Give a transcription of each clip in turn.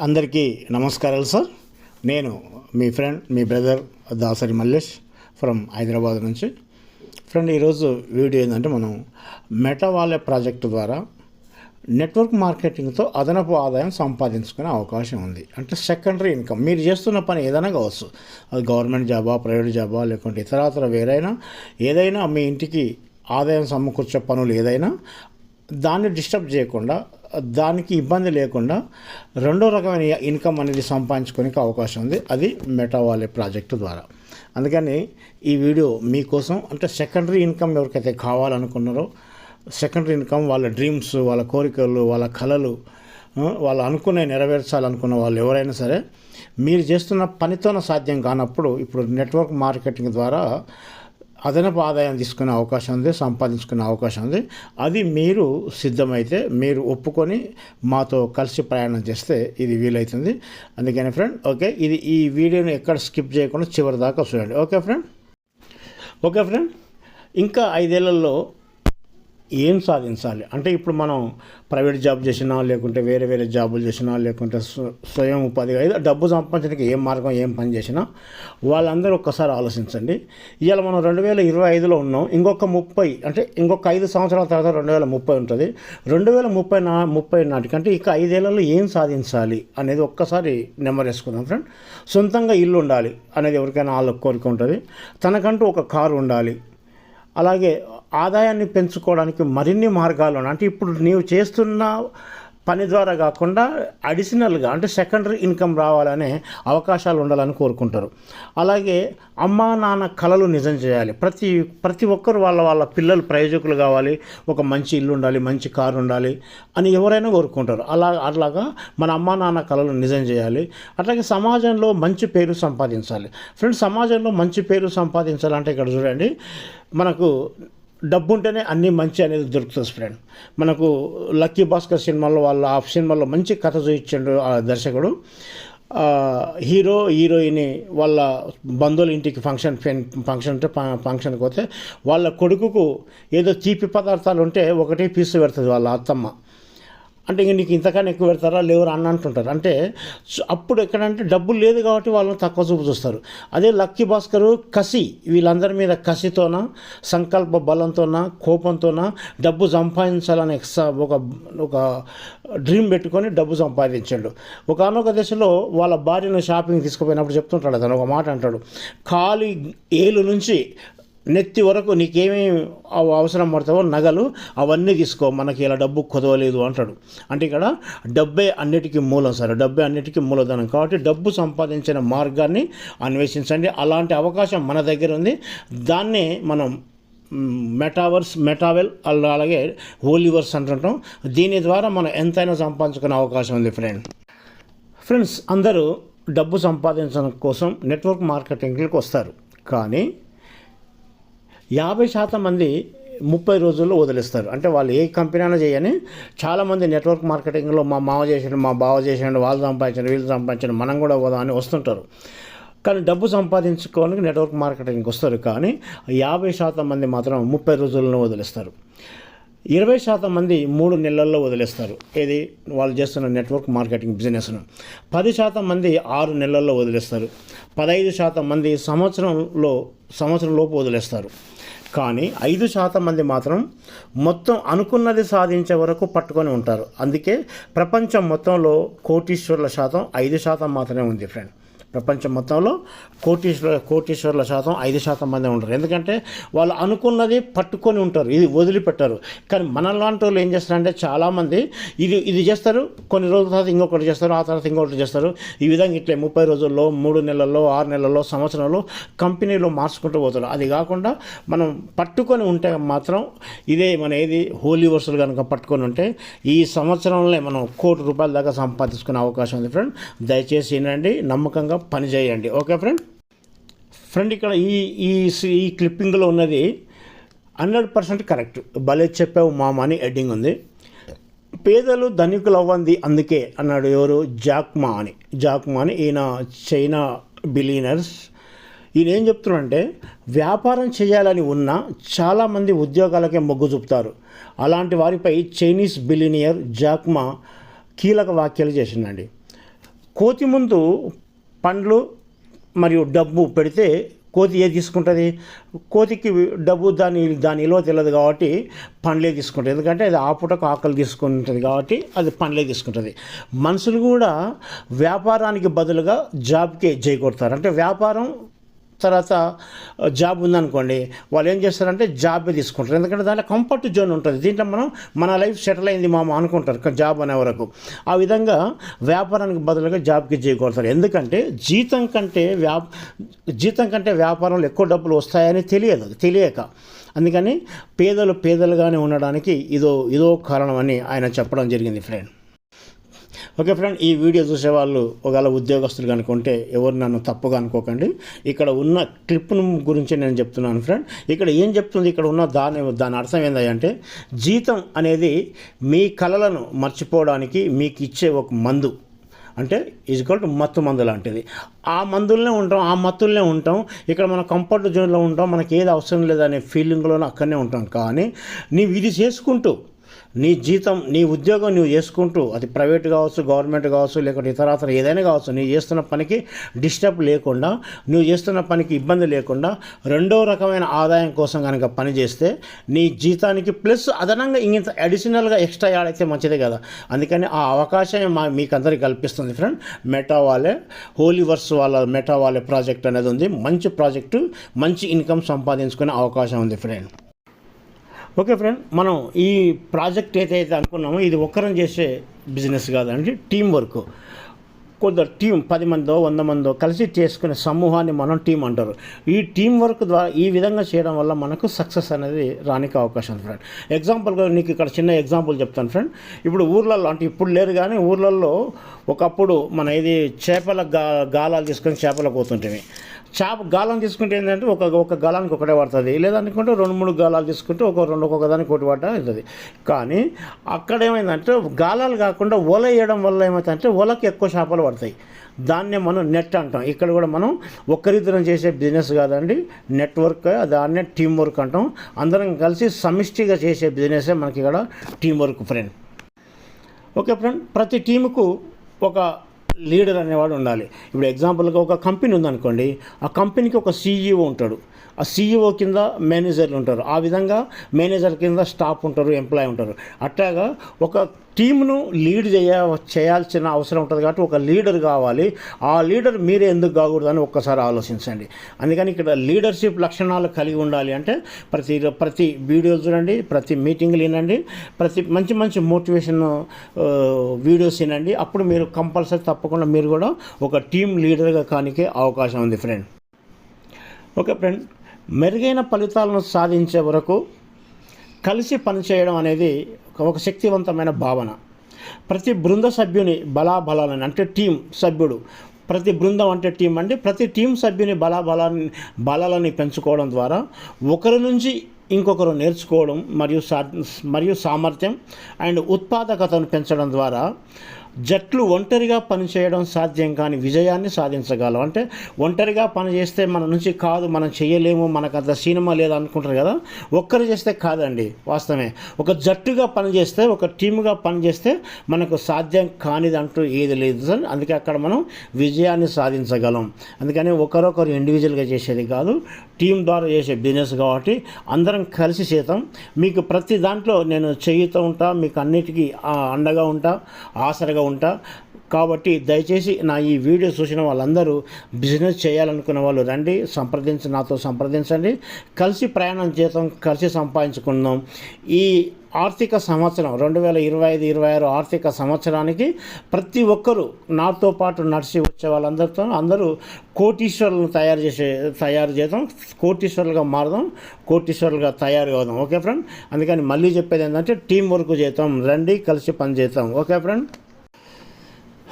అందరికీ నమస్కారాలు సార్. నేను మీ ఫ్రెండ్ మీ బ్రదర్ దాసరి మల్లేష్ ఫ్రమ్ హైదరాబాద్ నుంచి. ఫ్రెండ్ ఈరోజు వీడియో ఏంటంటే మనం మెటా వాలెట్ ప్రాజెక్టు ద్వారా నెట్వర్క్ మార్కెటింగ్తో అదనపు ఆదాయం సంపాదించుకునే అవకాశం ఉంది. అంటే సెకండరీ ఇన్కమ్. మీరు చేస్తున్న పని ఏదైనా కావచ్చు. అది గవర్నమెంట్ జాబా ప్రైవేట్ జాబా లేకుంటే ఇతరాతర వేరైనా ఏదైనా మీ ఇంటికి ఆదాయం సమకూర్చే పనులు ఏదైనా దాన్ని డిస్టర్బ్ చేయకుండా దానికి ఇబ్బంది లేకుండా రెండో రకమైన ఇన్కమ్ అనేది సంపాదించుకోనికి అవకాశం ఉంది. అది మెటావాలే ప్రాజెక్టు ద్వారా. అందుకని ఈ వీడియో మీకోసం అంటే సెకండరీ ఇన్కమ్ ఎవరికైతే కావాలనుకున్నారో సెకండరీ ఇన్కమ్ వాళ్ళ డ్రీమ్స్ వాళ్ళ కోరికలు వాళ్ళ కళలు వాళ్ళు అనుకునే నెరవేర్చాలనుకున్న వాళ్ళు ఎవరైనా సరే మీరు చేస్తున్న పనితోనే సాధ్యం కానప్పుడు ఇప్పుడు నెట్వర్క్ మార్కెటింగ్ ద్వారా అదనపు ఆదాయం తీసుకునే అవకాశం ఉంది సంపాదించుకునే అవకాశం ఉంది. అది మీరు సిద్ధమైతే మీరు ఒప్పుకొని మాతో కలిసి ప్రయాణం చేస్తే ఇది వీలవుతుంది అందుకని ఫ్రెండ్ ఓకే ఇది ఈ వీడియోని ఎక్కడ స్కిప్ చేయకుండా చివరి దాకా చూడండి. ఓకే ఫ్రెండ్ ఓకే ఫ్రెండ్ ఇంకా ఐదేళ్ళలో ఏం సాధించాలి? అంటే ఇప్పుడు మనం ప్రైవేట్ జాబ్ చేసినా లేకుంటే వేరే వేరే జాబులు చేసినా లేకుంటే స్వ- స్వయం ఉపాధిగా ఏదో డబ్బు సంపాదించడానికి ఏం మార్గం ఏం పని చేసినా వాళ్ళందరూ ఒక్కసారి ఆలోచించండి. ఇవాళ మనం రెండు వేల ఇరవై ఐదులో ఉన్నాం. ఇంకొక ముప్పై అంటే ఇంకొక ఐదు సంవత్సరాల తర్వాత రెండు వేల ముప్పై ఉంటుంది. రెండు వేల ముప్పై నా ముప్పై నాటికి అంటే ఇక ఐదేళ్ళలో ఏం సాధించాలి అనేది ఒక్కసారి నెంబర్ వేసుకుందాం ఫ్రెండ్. సొంతంగా ఇల్లు ఉండాలి అనేది ఎవరికైనా వాళ్ళ కోరిక ఉంటుంది. తనకంటూ ఒక కారు ఉండాలి. అలాగే ఆదాయాన్ని పెంచుకోవడానికి మరిన్ని మార్గాలు ఉన్నాయి. అంటే ఇప్పుడు నీవు చేస్తున్న పని ద్వారా కాకుండా అడిషనల్గా అంటే సెకండరీ ఇన్కమ్ రావాలనే అవకాశాలు ఉండాలని కోరుకుంటారు. అలాగే అమ్మా నాన్న కళలు నిజం చేయాలి. ప్రతి ప్రతి ఒక్కరు వాళ్ళ వాళ్ళ పిల్లలు ప్రయోజకులు కావాలి. ఒక మంచి ఇల్లు ఉండాలి మంచి కారు ఉండాలి అని ఎవరైనా కోరుకుంటారు. అలా అట్లాగా మన అమ్మా నాన్న కళలు నిజం చేయాలి. అట్లాగే సమాజంలో మంచి పేరు సంపాదించాలి. ఫ్రెండ్స్ సమాజంలో మంచి పేరు సంపాదించాలంటే ఇక్కడ చూడండి మనకు డబ్బు ఉంటేనే అన్నీ మంచి అనేది దొరుకుతుంది ఫ్రెండ్ మనకు లక్కీ భాస్కర్ సినిమాలో వాళ్ళ ఆ సినిమాలో మంచి కథ చూపించాడు ఆ దర్శకుడు. హీరో హీరోయిన్ వాళ్ళ బంధువుల ఇంటికి ఫంక్షన్ ఫంక్షన్ ఉంటే ఫంక్షన్కి పోతే వాళ్ళ కొడుకుకు ఏదో తీపి పదార్థాలు ఉంటే ఒకటే పీసు పెడుతుంది వాళ్ళ అత్తమ్మ. అంటే ఇంక నీకు ఇంతకన్నా ఎక్కువ పెడతారా? లేవరా అన్న అంటుంటారు. అంటే అప్పుడు ఎక్కడంటే డబ్బులు లేదు కాబట్టి వాళ్ళని తక్కువ చూపు చూస్తారు. అదే లక్కీ భాస్కర్ కసి వీళ్ళందరి మీద కసితోన సంకల్ప బలంతోన కోపంతోన డబ్బు సంపాదించాలనే ఒక ఒక డ్రీమ్ పెట్టుకొని డబ్బు సంపాదించాడు. ఒకనొక దశలో వాళ్ళ భార్యను షాపింగ్ తీసుకుపోయినప్పుడు చెప్తుంటాడు అతను ఒక మాట అంటాడు. ఖాళీ ఏలు నుంచి నెత్తి వరకు నీకేమేమి అవ- అవసరం పడతావో నగలు అవన్నీ తీసుకో. మనకి ఇలా డబ్బు కుదవలేదు అంటాడు. అంటే ఇక్కడ డబ్బే అన్నిటికీ మూలం సార్. డబ్బే అన్నిటికీ మూలధనం. కాబట్టి డబ్బు సంపాదించిన మార్గాన్ని అన్వేషించండి. అలాంటి అవకాశం మన దగ్గర ఉంది. దాన్నే మనం మెటావర్స్ మెటావెల్ అలా అలాగే హోలీవర్స్ అంటుంటాం. దీని ద్వారా మనం ఎంతైనా సంపాదించుకునే అవకాశం ఉంది ఫ్రెండ్. ఫ్రెండ్స్ అందరూ డబ్బు సంపాదించడం కోసం నెట్వర్క్ మార్కెటింగ్కి వస్తారు. కానీ యాభై శాతం మంది ముప్పై రోజుల్లో వదిలేస్తారు. అంటే వాళ్ళు ఏ కంపెనీ అయినా చేయని చాలామంది నెట్వర్క్ మార్కెటింగ్లో మా మామ చేసాడు మా బావ చేసాడు వాళ్ళు సంపాదించారు వీళ్ళు సంపాదించారు మనం కూడా పోదాం అని వస్తుంటారు. కానీ డబ్బు సంపాదించుకోవడానికి నెట్వర్క్ మార్కెటింగ్కి వస్తారు. కానీ యాభై శాతం మంది మాత్రం ముప్పై రోజుల్లో వదిలేస్తారు. ఇరవై శాతం మంది మూడు నెలల్లో వదిలేస్తారు. ఏది? వాళ్ళు చేస్తున్న నెట్వర్క్ మార్కెటింగ్ బిజినెస్ను పది శాతం మంది ఆరు నెలల్లో వదిలేస్తారు. పదహైదు శాతం మంది సంవత్సరంలో సంవత్సరం లోపు వదిలేస్తారు. కానీ ఐదు శాతం మంది మాత్రం మొత్తం అనుకున్నది సాధించే వరకు పట్టుకొని ఉంటారు. అందుకే ప్రపంచం మొత్తంలో కోటీశ్వరుల శాతం ఐదు శాతం మాత్రమే ఉంది ఫ్రెండ్ ప్రపంచం మొత్తంలో కోటీశ్వర కోటీశ్వరుల శాతం ఐదు శాతం మంది ఉంటారు. ఎందుకంటే వాళ్ళు అనుకున్నది పట్టుకొని ఉంటారు. ఇది వదిలిపెట్టారు. కానీ మనలాంటి వాళ్ళు ఏం చేస్తారంటే చాలామంది ఇది ఇది చేస్తారు కొన్ని రోజుల తర్వాత ఇంకొకటి చేస్తారు ఆ తర్వాత ఇంకొకటి చేస్తారు. ఈ విధంగా ఇట్లే ముప్పై రోజుల్లో మూడు నెలల్లో ఆరు నెలల్లో సంవత్సరంలో కంపెనీలో మార్చుకుంటూ పోతారు. అది కాకుండా మనం పట్టుకొని ఉంటే మాత్రం ఇదే మన ఏది హోలీ వర్సులు కనుక పట్టుకొని ఉంటే ఈ సంవత్సరంలో మనం కోటి రూపాయల దాకా సంపాదించుకునే అవకాశం ఉంది. ఫ్రెండ్ దయచేసి ఏంటండి నమ్మకంగా పనిచేయండి ఓకే ఫ్రెండ్? ఫ్రెండ్ ఇక్కడ ఈ ఈ ఈ క్లిప్పింగ్లో ఉన్నది హండ్రెడ్ పర్సెంట్ కరెక్ట్. భలే చెప్పావు మామ అని ఎడ్డింగ్ ఉంది. పేదలు ధనికులు అవ్వంది అందుకే అన్నాడు ఎవరు? జాక్మా అని. జాక్మా అని. ఈయన చైనా బిలీనర్స్ ఈయన ఏం చెప్తున్నాడంటే వ్యాపారం చేయాలని ఉన్న చాలామంది ఉద్యోగాలకే మొగ్గు చూపుతారు. అలాంటి వారిపై చైనీస్ బిలీనియర్ జాక్మా కీలక వ్యాఖ్యలు చేసిందండి. కోతి ముందు పండ్లు మరియు డబ్బు పెడితే కోతి ఏది తీసుకుంటుంది? కోతికి డబ్బు దాని దాని విలువ తెలియదు కాబట్టి పండ్లే తీసుకుంటుంది. ఎందుకంటే అది ఆపుటకు ఆకలి తీసుకుంటుంది కాబట్టి అది పండ్లే తీసుకుంటుంది. మనుషులు కూడా వ్యాపారానికి బదులుగా జాబ్కే జై అంటే వ్యాపారం తర్వాత జాబ్ ఉందనుకోండి వాళ్ళు ఏం చేస్తారంటే జాబే తీసుకుంటారు. ఎందుకంటే దాంట్లో కంఫర్ట్ జోన్ ఉంటుంది. దీంట్లో మనం మన లైఫ్ సెటిల్ అయింది మామ అనుకుంటారు జాబ్ అనే వరకు. ఆ విధంగా వ్యాపారానికి బదులుగా జాబ్కి చేయకూడతారు ఎందుకంటే జీతం కంటే వ్యాప జీతం కంటే వ్యాపారంలో ఎక్కువ డబ్బులు వస్తాయని తెలియదు తెలియక. అందుకని పేదలు పేదలుగానే ఉండడానికి ఇదో ఇదో కారణం అని ఆయన చెప్పడం జరిగింది ఫ్రెండ్ ఓకే ఫ్రెండ్ ఈ వీడియో చూసే వాళ్ళు ఒకవేళ ఉద్యోగస్తులు కనుకుంటే ఎవరు నన్ను తప్పుగా అనుకోకండి. ఇక్కడ ఉన్న క్లిప్ను గురించి నేను చెప్తున్నాను ఫ్రెండ్. ఇక్కడ ఏం చెప్తుంది? ఇక్కడ ఉన్న దాని దాని అర్థం ఏంటంటే జీతం అనేది మీ కళలను మర్చిపోవడానికి మీకు ఇచ్చే ఒక మందు. అంటే ఈజ్వల్ టు మత్తు మందు లాంటిది. ఆ మందులనే ఉంటాం ఆ మత్తులనే ఉంటాం. ఇక్కడ మన కంఫర్ట్ జోన్లో ఉంటాం. మనకి ఏది అవసరం లేదనే ఫీలింగ్లోనే అక్కడనే ఉంటాం. కానీ నీవు ఇది చేసుకుంటూ నీ జీతం నీ ఉద్యోగం నువ్వు చేసుకుంటూ అది ప్రైవేట్ కావచ్చు గవర్నమెంట్ కావచ్చు లేకుంటే ఇతరాతర ఏదైనా కావచ్చు నువ్వు చేస్తున్న పనికి డిస్టర్బ్ లేకుండా నువ్వు చేస్తున్న పనికి ఇబ్బంది లేకుండా రెండో రకమైన ఆదాయం కోసం కనుక పని చేస్తే నీ జీతానికి ప్లస్ అదనంగా ఇంత అడిషనల్గా ఎక్స్ట్రా యాడ్ అయితే మంచిదే కదా. అందుకని ఆ అవకాశం మా మీకు అందరికీ కల్పిస్తుంది ఫ్రెండ్ మెటా వాలే హోలీ వర్స్ వాళ్ళ మెటా వాలే ప్రాజెక్ట్ అనేది ఉంది. మంచి ప్రాజెక్టు మంచి ఇన్కమ్ సంపాదించుకునే అవకాశం ఉంది ఫ్రెండ్ ఓకే ఫ్రెండ్ మనం ఈ ప్రాజెక్ట్ ఏదైతే అనుకున్నామో ఇది ఒక్కరం చేసే బిజినెస్ కాదండి టీం వర్క్. కొందరు టీం పది మందో వంద మందో కలిసి చేసుకునే సమూహాన్ని మనం టీం అంటారు. ఈ టీం వర్క్ ద్వారా ఈ విధంగా చేయడం వల్ల మనకు సక్సెస్ అనేది రానికి అవకాశం ఉంది ఫ్రెండ్ ఎగ్జాంపుల్గా నీకు ఇక్కడ చిన్న ఎగ్జాంపుల్ చెప్తాను ఫ్రెండ్. ఇప్పుడు ఊర్లలో అంటే ఇప్పుడు లేరు కానీ ఊర్లలో ఒకప్పుడు మన ఇది చేపల గా గాలాలు తీసుకొని చేపలు పోతుంటేవి చేప గాలం తీసుకుంటే ఏంటంటే ఒక ఒక గాలానికి ఒకటే పడుతుంది. లేదనుకుంటే రెండు మూడు గాలాలు తీసుకుంటే ఒక రెండు ఒక్కొక్క దానికి ఒకటి పడ్డా అవుతుంది కానీ అక్కడ ఏమైందంటే గాలాలు కాకుండా వల వేయడం వల్ల ఏమవుతుందంటే వలకి ఎక్కువ చేపలు పడతాయి. దాన్నే మనం నెట్ అంటాం. ఇక్కడ కూడా మనం ఒక్కరిద్దరం చేసే బిజినెస్ కాదండి నెట్వర్క్ దాన్నే టీం వర్క్ అంటాం. అందరం కలిసి సమిష్టిగా చేసే బిజినెసే మనకి ఇక్కడ team work friend. Okay friend ప్రతి టీముకు ఒక లీడర్ అనేవాడు ఉండాలి. ఇప్పుడు ఎగ్జాంపుల్గా ఒక కంపెనీ ఉందనుకోండి ఆ కంపెనీకి ఒక సీఈఓ ఉంటాడు. సీఈఓ కింద మేనేజర్లు ఉంటారు. ఆ విధంగా మేనేజర్ కింద స్టాఫ్ ఉంటారు ఎంప్లాయ్ ఉంటారు. అట్లాగా ఒక టీంను లీడ్ చేయ చేయాల్సిన అవసరం ఉంటుంది కాబట్టి ఒక లీడర్ కావాలి. ఆ లీడర్ మీరే ఎందుకు కాకూడదని ఒక్కసారి ఆలోచించండి. అందుకని ఇక్కడ లీడర్షిప్ లక్షణాలు కలిగి ఉండాలి అంటే ప్రతి ప్రతి వీడియోలు చూడండి ప్రతి మీటింగ్లు వినండి ప్రతి మంచి మంచి మోటివేషన్ వీడియోస్ వినండి. అప్పుడు మీరు కంపల్సరీ తప్పకుండా మీరు కూడా ఒక టీం లీడర్గా కానికే అవకాశం ఉంది ఫ్రెండ్. Okay friend. మెరుగైన ఫలితాలను సాధించే వరకు కలిసి పనిచేయడం అనేది ఒక శక్తివంతమైన భావన. ప్రతి బృంద సభ్యుని బలాబలాలను అంటే టీం సభ్యుడు. ప్రతి బృందం అంటే టీం అంటే ప్రతి టీం సభ్యుని బలాబలాన్ని బలాలని పెంచుకోవడం ద్వారా ఒకరి నుంచి ఇంకొకరు నేర్చుకోవడం మరియు సా మరియు సామర్థ్యం అండ్ ఉత్పాదకతను పెంచడం ద్వారా జట్లు ఒంటరిగా పనిచేయడం సాధ్యం కాని విజయాన్ని సాధించగలం. అంటే ఒంటరిగా పని చేస్తే మన నుంచి కాదు మనం చేయలేము మనకు అంత సినిమా లేదు అనుకుంటారు కదా. ఒక్కరు చేస్తే కాదండి వాస్తవమే. ఒక జట్టుగా పనిచేస్తే ఒక టీముగా పనిచేస్తే మనకు సాధ్యం కానిది అంటూ ఏది లేదు సార్. అందుకే అక్కడ మనం విజయాన్ని సాధించగలం. అందుకని ఒకరొకరు ఇండివిజువల్గా చేసేది కాదు టీం ద్వారా చేసే బిజినెస్ కాబట్టి అందరం కలిసి చేద్దాం మీకు ప్రతి దాంట్లో నేను చేయుతూ ఉంటా మీకు అన్నిటికీ అండగా ఉంటా ఆసరగా ఉంటా. కాబట్టి దయచేసి నా ఈ వీడియో చూసిన వాళ్ళందరూ బిజినెస్ చేయాలనుకున్న వాళ్ళు రండి సంప్రదించి నాతో సంప్రదించండి. కలిసి ప్రయాణం చేద్దాం కలిసి సంపాదించుకుందాం. ఈ ఆర్థిక సంవత్సరం రెండు వేల ఇరవై ఐదు ఇరవై ఆరు ఆర్థిక సంవత్సరానికి ప్రతి ఒక్కరూ నాతో పాటు నడిచి వచ్చే వాళ్ళందరితో అందరూ కోటీశ్వరులను తయారు చేసే తయారు చేద్దాం. కోటీశ్వరులుగా మారదాం. కోటీశ్వరులుగా తయారు అవుదాం. Okay friend? అందుకని మళ్ళీ చెప్పేది ఏంటంటే టీం వర్క్ చేద్దాం. రండి కలిసి పని చేద్దాం. Okay friend?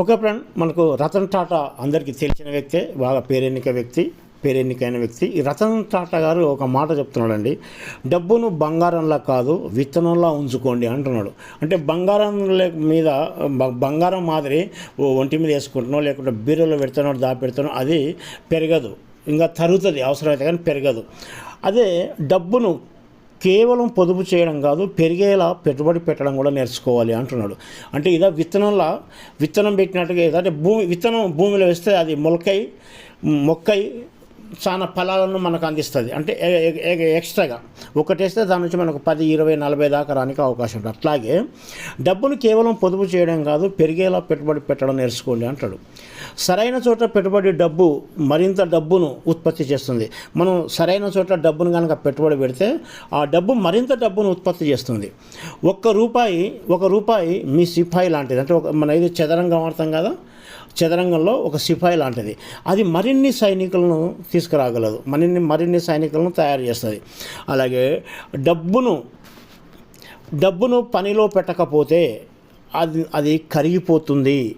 ఓకే ఫ్రెండ్ మనకు రతన్ టాటా అందరికీ తెలిసిన వ్యక్తే బాగా పేరెన్నిక వ్యక్తి. పేరెన్నికైన వ్యక్తి. ఈ రతన్ టాటా గారు ఒక మాట చెప్తున్నాడండి. డబ్బును బంగారంలా కాదు విత్తనంలా ఉంచుకోండి అంటున్నాడు. అంటే బంగారం మీద బంగారం మాదిరి ఓ ఒంటి మీద వేసుకుంటున్నావు లేకుంటే బీరులో పెడుతున్నాడు దాపెడుతున్నా అది పెరగదు. ఇంకా తరుగుతుంది అవసరమైతే కానీ పెరగదు. అదే డబ్బును కేవలం పొదుపు చేయడం కాదు పెరిగేలా పెట్టుబడి పెట్టడం కూడా నేర్చుకోవాలి అంటున్నాడు. అంటే ఇదా విత్తనంలా విత్తనం పెట్టినట్టుగా అంటే భూమి విత్తనం భూమిలో వేస్తే అది మొలకై మొక్కై చాలా ఫలాలను మనకు అందిస్తుంది. అంటే ఎక్స్ట్రాగా ఒకటేస్తే దాని నుంచి మనకు పది ఇరవై నలభై దాకా రానికి అవకాశం ఉంటుంది. అట్లాగే డబ్బును కేవలం పొదుపు చేయడం కాదు పెరిగేలా పెట్టుబడి పెట్టడం నేర్చుకోండి అంటాడు. సరైన చోట పెట్టుబడి డబ్బు మరింత డబ్బును ఉత్పత్తి చేస్తుంది. మనం సరైన చోట డబ్బును కనుక పెట్టుబడి పెడితే ఆ డబ్బు మరింత డబ్బును ఉత్పత్తి చేస్తుంది. ఒక్క రూపాయి ఒక రూపాయి మీ సిపాయి లాంటిది. అంటే ఒక మన ఇది చదరంగా వాడతాం కదా? చదరంగంలో ఒక సిపాయి లాంటిది. అది మరిన్ని సైనికులను తీసుకురాగలదు. మరిన్ని మరిన్ని సైనికులను తయారు చేస్తుంది. అలాగే డబ్బును డబ్బును పనిలో పెట్టకపోతే అది అది కరిగిపోతుంది.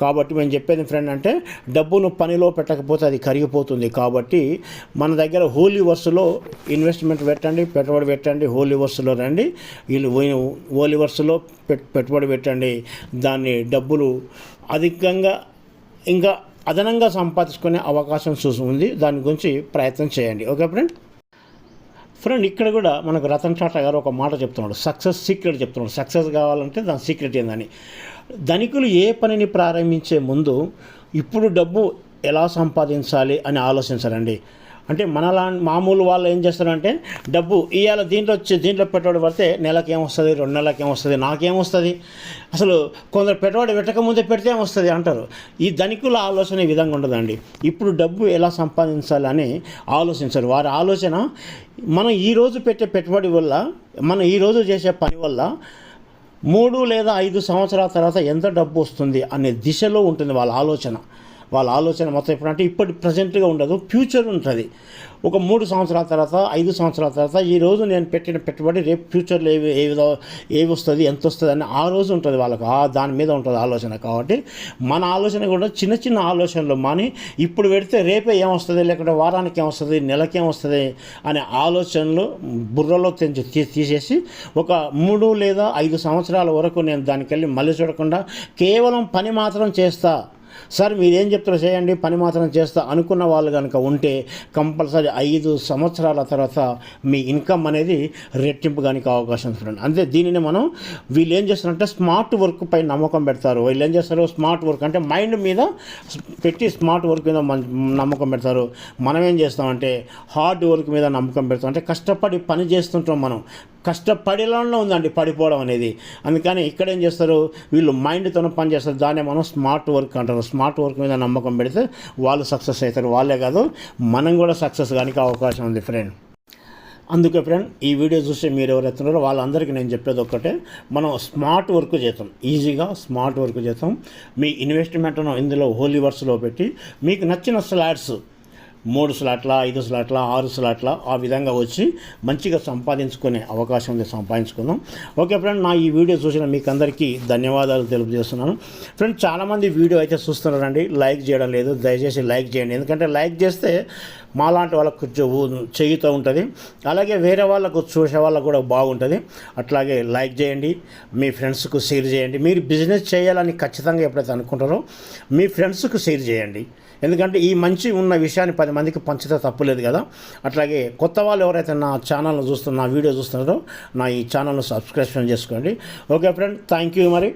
కాబట్టి మేము చెప్పేది ఫ్రెండ్ అంటే డబ్బును పనిలో పెట్టకపోతే అది కరిగిపోతుంది. కాబట్టి మన దగ్గర హోలీ వర్స్లో ఇన్వెస్ట్మెంట్ పెట్టండి పెట్టుబడి పెట్టండి హోలీ వర్స్లో రండి. వీళ్ళు హోలీ వర్స్లో పెట్ పెట్టుబడి పెట్టండి. దాన్ని డబ్బులు అధికంగా ఇంకా అదనంగా సంపాదించుకునే అవకాశం చూసి ఉంది. దాని గురించి ప్రయత్నం చేయండి. Okay friend? ఫ్రెండ్ ఇక్కడ కూడా మనకు రతన్ టాటా గారు ఒక మాట చెప్తున్నాడు. సక్సెస్ సీక్రెట్ చెప్తున్నాడు. సక్సెస్ కావాలంటే దాని సీక్రెట్ ఏందని. ధనికులు ఏ పనిని ప్రారంభించే ముందు ఇప్పుడు డబ్బు ఎలా సంపాదించాలి అని ఆలోచించారండి. అంటే మనలా మామూలు వాళ్ళు ఏం చేస్తారంటే డబ్బు ఇవాళ దీంట్లో వచ్చి దీంట్లో పెట్టుబడి పడితే నెలకి ఏమొస్తుంది రెండు నెలలకి ఏమొస్తుంది నాకేమొస్తుంది? అసలు కొందరు పెట్టుబడి పెట్టకముందే పెడితే ఏమొస్తుంది అంటారు. ఈ ధనికుల ఆలోచన ఈ విధంగా ఉండదండి. ఇప్పుడు డబ్బు ఎలా సంపాదించాలి అని ఆలోచించరు. వారి ఆలోచన మనం ఈరోజు పెట్టే పెట్టుబడి వల్ల మనం ఈరోజు చేసే పని వల్ల మూడు లేదా ఐదు సంవత్సరాల తర్వాత ఎంత డబ్బు వస్తుంది అనే దిశలో ఉంటుంది వాళ్ళ ఆలోచన. వాళ్ళ ఆలోచన మొత్తం ఎప్పుడంటే ఇప్పటి ప్రజెంట్గా ఉండదు ఫ్యూచర్ ఉంటుంది. ఒక మూడు సంవత్సరాల తర్వాత ఐదు సంవత్సరాల తర్వాత ఈ రోజు నేను పెట్టిన పెట్టుబడి రేపు ఫ్యూచర్లో ఏవి ఏ విధ ఏవి వస్తుంది ఎంత వస్తుంది అని ఆ రోజు ఉంటుంది వాళ్ళకు. ఆ దాని మీద ఉంటుంది ఆలోచన కాబట్టి మన ఆలోచన కూడా చిన్న చిన్న ఆలోచనలు మాని ఇప్పుడు పెడితే రేపే ఏమొస్తుంది లేకుంటే వారానికి ఏమొస్తుంది నెలకి ఏమొస్తుంది అనే ఆలోచనలు బుర్రలో తెంచి తీ- తీసేసి ఒక మూడు లేదా ఐదు సంవత్సరాల వరకు నేను దానికి వెళ్ళి మళ్ళీ చూడకుండా కేవలం పని మాత్రం చేస్తా సార్ మీరేం చెప్తారో చేయండి. పని మాత్రం చేస్తా అనుకున్న వాళ్ళు కనుక ఉంటే కంపల్సరీ ఐదు సంవత్సరాల తర్వాత మీ ఇన్కమ్ అనేది రెట్టింపు కానీ అవకాశం ఉంటుంది అంతే దీనిని మనం వీళ్ళు ఏం చేస్తారంటే స్మార్ట్ వర్క్ పై నమ్మకం పెడతారు. వీళ్ళు ఏం చేస్తారు? స్మార్ట్ వర్క్ అంటే మైండ్ మీద పెట్టి స్మార్ట్ వర్క్ మీద నమ్మకం పెడతారు. మనం ఏం చేస్తామంటే హార్డ్ వర్క్ మీద నమ్మకం పెడతాం. అంటే కష్టపడి పని చేస్తుంటాం మనం. కష్టపడేలానే ఉందండి పడిపోవడం అనేది. అందుకని ఇక్కడ ఏం చేస్తారు? వీళ్ళు మైండ్తో పని చేస్తారు. దాన్నే మనం స్మార్ట్ వర్క్ అంటారు. స్మార్ట్ వర్క్ మీద నమ్మకం పెడితే వాళ్ళు సక్సెస్ అవుతారు. వాళ్ళే కాదు మనం కూడా సక్సెస్ కానీ అవకాశం ఉంది ఫ్రెండ్ అందుకే ఫ్రెండ్ ఈ వీడియో చూసి మీరు ఎవరైతే వాళ్ళందరికీ నేను చెప్పేది ఒక్కటే. మనం స్మార్ట్ వర్క్ చేస్తాం ఈజీగా స్మార్ట్ వర్క్ చేస్తాం మీ ఇన్వెస్ట్మెంట్ను ఇందులో హోలీ వర్స్లో పెట్టి మీకు నచ్చిన స్లాట్స్ మూడు స్లాట్ల ఐదు స్లాట్ల ఆరు స్లాట్ల ఆ విధంగా వచ్చి మంచిగా సంపాదించుకునే అవకాశం ఉంది సంపాదించుకుందాం. ఓకే ఫ్రెండ్ నా ఈ వీడియో చూసిన మీకు అందరికీ ధన్యవాదాలు తెలియజేస్తున్నాను ఫ్రెండ్ చాలామంది వీడియో అయితే చూస్తున్నారండి. లైక్ చేయడం లేదు దయచేసి లైక్ చేయండి. ఎందుకంటే లైక్ చేస్తే మాలాంటి వాళ్ళకు చెవు- చేయుతూ ఉంటుంది. అలాగే వేరే వాళ్ళకు చూసే వాళ్ళకు కూడా బాగుంటుంది. అట్లాగే లైక్ చేయండి మీ ఫ్రెండ్స్కు షేర్ చేయండి. మీరు బిజినెస్ చేయాలని ఖచ్చితంగా ఎప్పుడైతే అనుకుంటారో మీ ఫ్రెండ్స్కు షేర్ చేయండి. ఎందుకంటే ఈ మంచి ఉన్న విషయాన్ని పది మందికి పంచితే తప్పులేదు కదా. అట్లాగే కొత్త వాళ్ళు ఎవరైతే నా ఛానల్ చూస్తున్న నా వీడియో చూస్తున్నారో నా ఈ ఛానల్ను సబ్స్క్రిప్షన్ చేసుకోండి. ఓకే ఫ్రెండ్ థ్యాంక్ యూ మరి.